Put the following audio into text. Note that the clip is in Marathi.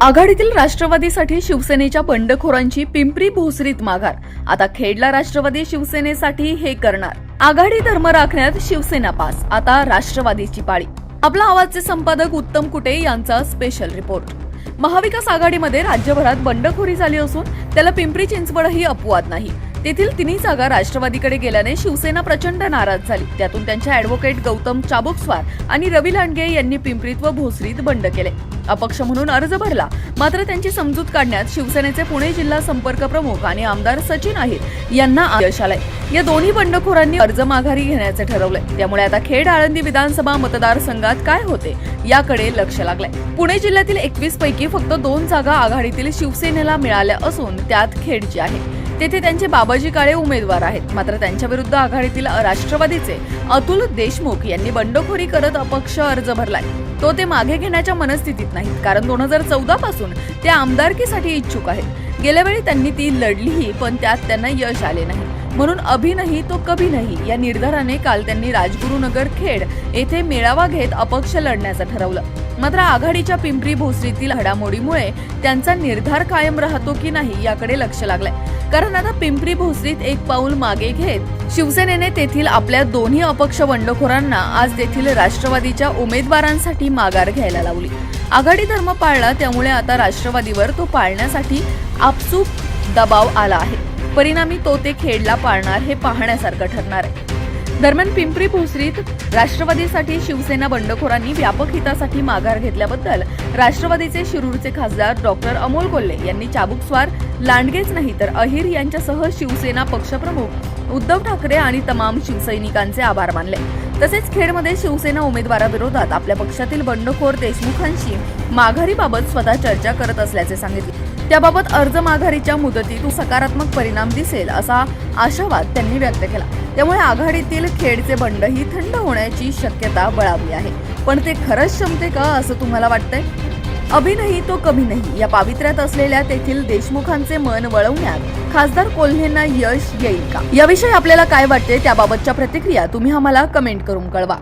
आघाडीतील राष्ट्रवादीसाठी शिवसेनेच्या बंडखोरांची पिंपरी भोसरीत माघार. आता खेडला राष्ट्रवादी शिवसेनेसाठी हे करणार. आघाडी धर्म राखण्यात शिवसेना पास. आता राष्ट्रवादीची पाळी. आपला आवाजचे संपादक उत्तम कुटे यांचा स्पेशल रिपोर्ट महाविकास आघाडीमध्ये राज्यभरात बंडखोरी झाली असून त्याला पिंपरी चिंचवडही अपवाद नाही. तेथील तिन्ही जागा राष्ट्रवादीकडे गेल्याने शिवसेना प्रचंड नाराज झाली. त्यातून त्यांच्या अॅडव्होकेट गौतम चाबुकस्वार आणि रवी लांडगे यांनी पिंपरीत व भोसरीत बंड केले. अपक्ष म्हणून अर्ज भरला. मात्र त्यांची समजूत काढण्यात शिवसेनेचे पुणे जिल्हा संपर्क प्रमुख आणि आमदार सचिन अहिर यांना यश आलंय. या दोन्ही बंडखोरांनी अर्ज माघारी घेण्याचे ठरवलंय. त्यामुळे आता खेड आळंदी विधानसभा मतदारसंघात काय होते याकडे लक्ष लागलंय. पुणे जिल्ह्यातील एकवीस पैकी फक्त दोन जागा आघाडीतील शिवसेनेला मिळाल्या असून त्यात खेडची आहे. तेथे त्यांचे बाबाजी काळे उमेदवार आहेत. मात्र त्यांच्या विरुद्ध आघाडीतील राष्ट्रवादीचे अतुल देशमुख यांनी बंडखोरी करत अपक्ष अर्ज भरलाय. तो ते मागे घेण्याच्या मनस्थितीत नाहीत. कारण दोन हजार चौदा पासून ते आमदारकीसाठी इच्छुक आहेत. गेल्या वेळी त्यांनी ती लढलीही पण त्यात त्यांना यश आले नाही. म्हणून अभि नाही तो कभी नाही या निर्धाराने काल त्यांनी राजगुरुनगर खेड येथे मेळावा घेत अपक्ष लढण्याचं ठरवलं. मात्र आघाडीच्या पिंपरी भोसरीतील घडामोडीमुळे त्यांचा निर्धार कायम राहतो की नाही याकडे लक्ष लागलंय. कारण आता पिंपरी भोसरीत एक पाऊल मागे घेत शिवसेनेने तेथील आपल्या दोन्ही अपक्ष बंडखोरांना आज तेथील राष्ट्रवादीच्या उमेदवारांसाठी माघार घ्यायला लावली. आघाडी धर्म पाळला त्यामुळे आता राष्ट्रवादीवर तो पाळण्यासाठी आपसूक दबाव आला आहे. परिणामी तो ते खेडला पाळणार हे पाहण्यासारखं ठरणार आहे. दरम्यान पिंपरी भोसरीत राष्ट्रवादीसाठी शिवसेना बंडखोरांनी व्यापक हितासाठी माघार घेतल्याबद्दल राष्ट्रवादीचे शिरूरचे खासदार डॉक्टर अमोल कोल्हे यांनी चाबुकस्वार लांडगेच नाही तर अहिर यांच्यासह शिवसेना पक्षप्रमुख उद्धव ठाकरे आणि तमाम शिवसैनिकांचे आभार मानले. तसेच खेडमध्ये शिवसेना उमेदवाराविरोधात आपल्या पक्षातील बंडखोर देशमुखांशी माघारीबाबत स्वतः चर्चा करत असल्याचे सांगितले. त्याबाबत अर्ज माघारीच्या मुदतीत सकारात्मक परिणाम दिसेल असा आशावाद त्यांनी व्यक्त केला. त्यामुळे आघाडीतील खेडचे बंडही थंड होण्याची शक्यता बळावली आहे. पण ते खरंच क्षमते का असं तुम्हाला वाटतंय? अभि नाही तो कभी नाही. या पावित्र्यात असलेल्या तेथील देशमुखांचे मन वळवण्यात खासदार कोल्हेंना यश येईल का? याविषयी आपल्याला काय वाटते? त्याबाबतच्या प्रतिक्रिया तुम्ही आम्हाला कमेंट करून कळवा.